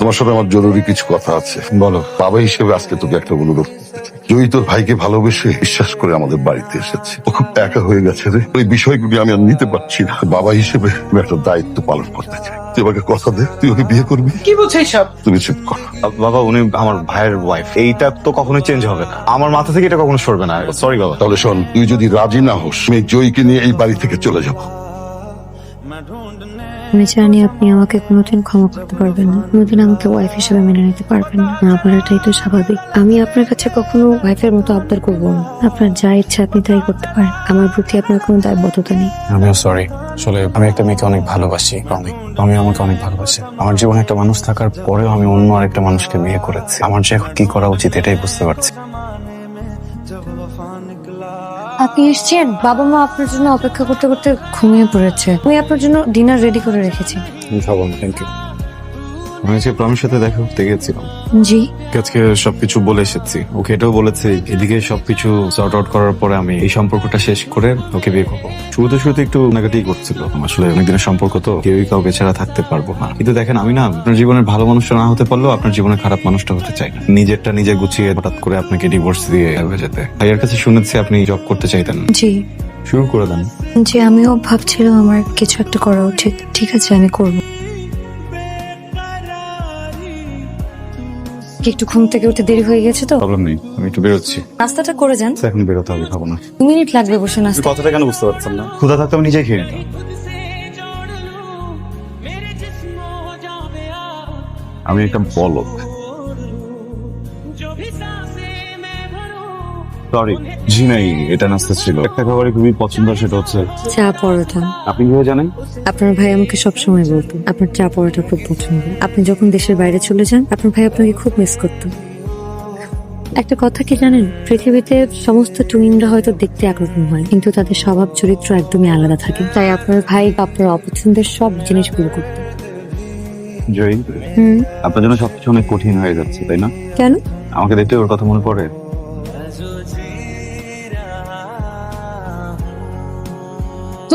তোমার সাথে আমার জরুরি কিছু কথা আছে। বলো বাবা হিসেবে আজকে তোকে একটা অনুরোধ করতে জয়ী তোর ভাইকে ভালোবেসে বিশ্বাস করে আমাদের বাড়িতে এসেছে। ও খুব একা হয়ে গেছে রে। এই বিষয়গুলি আমি আর নিতে পারছি না। বাবা হিসেবে আমি একটা দায়িত্ব পালন করতে চাই। তুই আমাকে কথা দে তুই ওকে বিয়ে করবি? কি বলছো সব তুমি চুপ কর। বাবা উনি আমার ভাইয়ের ওয়াইফ এইটা তো কখনোই চেঞ্জ হবে না। আমার মাথা থেকে এটা কখনো সরবে না। সরি বাবা। তাহলে শোন তুই যদি রাজি না হোস আমি জয়ীকে নিয়ে এই বাড়ি থেকে চলে যাব। আমি জানি আপনি আমাকে কোনোদিন ক্ষমা করতে পারবেন না। কোনোদিন আমাকে ওয়াইফ হিসেবে মেনে নিতে পারবেন না। না পারাটাই তো স্বাভাবিক। আমি আপনার কাছে কখনো ওয়াইফের মতো আবদার করব না। আপনার যা ইচ্ছা আপনি তাই করতে পারেন। আমার প্রতি আপনার কোনো দায়বদ্ধতা নেই। আমিও সরি আসলে আমি একটা মেয়েকে অনেক ভালোবাসি অনেক আমি আমাকে অনেক ভালোবাসি। আমার জীবনে একটা মানুষ থাকার পরেও আমি অন্য আরেকটা মানুষকে বিয়ে করেছি। আমার যে এখন কি করা উচিত এটাই বুঝতে পারছি। আপনি এসছেন? বাবা মা আপনার জন্য অপেক্ষা করতে করতে ঘুমিয়ে পড়েছে। আমি আপনার জন্য ডিনার রেডি করে রেখেছি। থ্যাংক ইউ আমি আজকে প্রমের সাথে দেখা করতে গেছিলাম। জি। আজকে সবকিছু বলে এসেছি। ওকে এটাও বলেছে এদিকে সবকিছু সর্ট আউট করার পরে আমি এই সম্পর্কটা শেষ করে ওকে বিয়ে করব। শুরুতে শুরুতে একটু নেগেটিভ করছিল। আসলে অনেকদিনের সম্পর্ক তো কেউই কাউকে ছাড়া থাকতে পারব না। কিন্তু দেখেন আমি না আপনার জীবনের ভালো মানুষটা না হতে পারলেও আপনার জীবনের খারাপ মানুষটা হতে চাই না। নিজেরটা নিজে গুছিয়ে হঠাৎ করে আপনাকে ডিভোর্স দিয়ে যেতে। ভাইয়ের কাছে শুনেছি আপনি জব করতে চাইতেন। জি। শুরু করে দেন। জি আমিও ভাবছিলাম আমার কিছু একটা করা উচিত। ঠিক আছে আমি করব। একটু ঘুম থেকে উঠে দেরি হয়ে গেছে তো? প্রবলেম নেই আমি একটু বেরোচ্ছি। নাস্তাটা করে যান। এখন বেরোতে হবে খাব না। দু মিনিট লাগবে বসে নাস্তা। কথাটা কেন বুঝতে পারছেন না? ক্ষুধা থাকতে আমি নিজেই খেয়ে নিতাম। আমি একটা বলক সরি জি নাই এটা নাস্তা ছিল। একটা খাবারই খুবই পছন্দ সেটা হচ্ছে চা পরোটা। আপনি কীভাবে জানেন? আপনার ভাই আমাকে সবসময় বলতো আপনার চা পরোটা খুব পছন্দ। আপনি যখন দেশের বাইরে চলে যান আপনার ভাই আপনাকে খুব মিস করতো। একটা কথা কি জানেন? পৃথিবীতে সমস্ত টুইনরা হয়তো দেখতে একরকম হয় কিন্তু তাদের স্বভাব চরিত্র একদমই আলাদা থাকে। তাই আপনার ভাই আপনার অপছন্দের সব জিনিসগুলো করতো। জয়ী? হুম। আপনার জন্য সবকিছু অনেক কঠিন হয়ে যাচ্ছে তাই না? কেন? আমাকে দেখতে ওর কথা মনে পড়ে।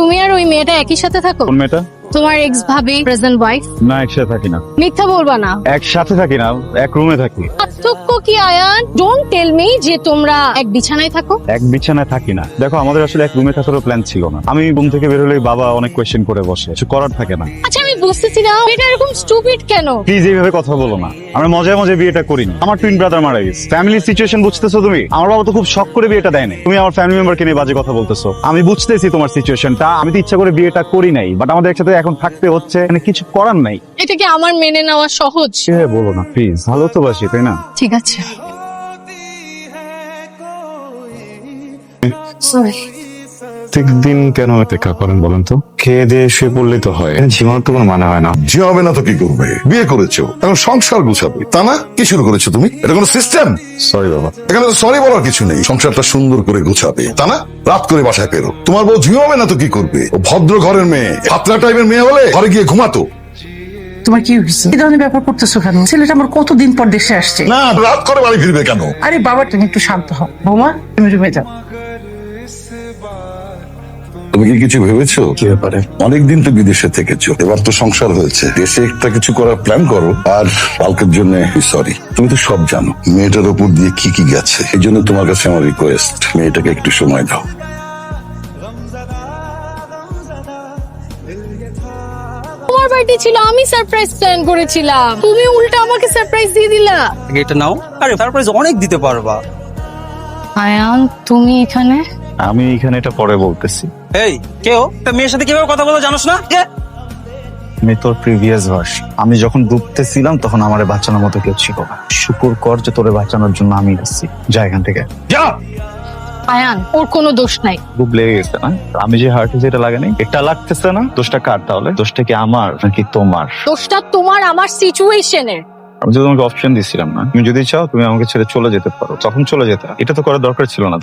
তুমি আর ওই মেয়েটা একই সাথে থাকো? কোন মেয়েটা? তোমার এক্স ভাবি প্রেজেন্ট ওয়াইফ না একসাথে থাকি না। মিথ্যা বলবা না। একসাথে থাকি না এক রুমে থাকি। পার্থক্য কি আয়ান? ডোন্ট টেল মি যে তোমরা এক বিছানায় থাকো। এক বিছানায় থাকি না। দেখো আমাদের আসলে এক রুমে থাকারও প্ল্যান ছিল না। আমি ঘুম থেকে বের বাবা অনেক কোয়েশ্চেন করে বসে। কিছু করার থাকে না। আচ্ছা বুঝতেছি না এটা এরকম স্টুপিড কেন? প্লিজ এইভাবে কথা বলো না। আমরা মজায় মজায় বিয়েটা করিনি। আমার টুইন ব্রাদার মারা গেছে। ফ্যামিলি সিচুয়েশন বুঝতেছো তুমি? আমার বাবা তো খুব শখ করে বিয়েটা দেয়নি তুমি আমার ফ্যামিলি মেম্বারকে নিয়ে বাজে কথা বলতেছো। আমি বুঝতেছি তোমার সিচুয়েশনটা আমি তো ইচ্ছা করে বিয়েটা করি নাই। বাট আমাদের একসাথে এখন থাকতে হচ্ছে। মানে কিছু করার নাই। এটা কি আমার মেনে নেওয়া সহজ? সে বলো না প্লিজ ভালো তো বাসি তাই না? ঠিক আছে। সরি প্রত্যেকদিন কেন অপেক্ষা করেন বলেন তো? খেয়ে দিয়ে শুয়ে পড়লেই তো হয়। জীবনের তো কোনো মানে হয় না। যে হবে না তো কি করবে? বিয়ে করেছ এখন সংসার গুছাবে। তা না? কি শুরু করেছ তুমি? এটা কোনো সিস্টেম সরি বাবা। এখানে তো সরি বলার কিছু নেই। সংসারটা সুন্দর করে গোছাবে। তা না? রাত করে বাসায় পেরো তোমার বউ ঝিমাবে না তো কি করবে? ও ভদ্র ঘরের মেয়ে। হাতরা টাইপের মেয়ে হলে ঘরে গিয়ে ঘুমাতো। তোমার কি হয়েছে? এই ধরনের ব্যাপার করতেছো কেন? ছেলেটা আমার কতদিন পর দেশে আসছে? না রাত করে বাড়ি ফিরবে কেন? আরে বাবা তুমি একটু শান্ত হও। বৌমা তুমি রুমে যাও। তুমি কি কিছু ভেবেছো? কি ব্যাপারে? অনেকদিন তো বিদেশে থেকেছো। এবার তো সংসার হয়েছে। দেশে একটা কিছু করার প্ল্যান করো। আর কালকের জন্য সরি তুমি তো সব জানো। মেয়েটার উপর দিয়ে কি কি গেছে? এই জন্য তোমার কাছে আমার রিকোয়েস্ট মেয়েটাকে একটু সময় দাও। তোমার বার্থডে ছিল আমি সারপ্রাইজ প্ল্যান করেছিলাম। তুমি উল্টা আমাকে সারপ্রাইজ দিয়ে দিলা। এটা নাও। আরে তারপরে অনেক দিতে পারবা। আয়ান তুমি এখানে? আমি এখানে এটা পরে বলতেছি। এই কেউ তা মেয়ের সাথে কীভাবে কথা বলো জানোস না? কে? আমি তোর প্রিভিয়াস ভার্স আমি যখন ডুবতেছিলাম তখন আমার বাঁচানোর মতো কেউ ছিল না। শুকুর কর যে তোরে বাঁচানোর জন্য আমি এসেছি যা এখান থেকে। যা! আয়ান ওর কোনো দোষ নাই। খুব লেগে গেছে না? আমি যে হার্টে যেটা লাগে নাই এটা লাগতেছে না? দোষটা কার তাহলে? দোষটা কি আমার নাকি তোমার? দোষটা তোমার আমার সিচুয়েশনের আমি তো তোমাকে অপশন দিছিলাম না তুমি যদি চাও তুমি আমাকে ছেড়ে চলে যেতে পারো। তখন চলে যেতে এটা তো করার দরকার ছিল না?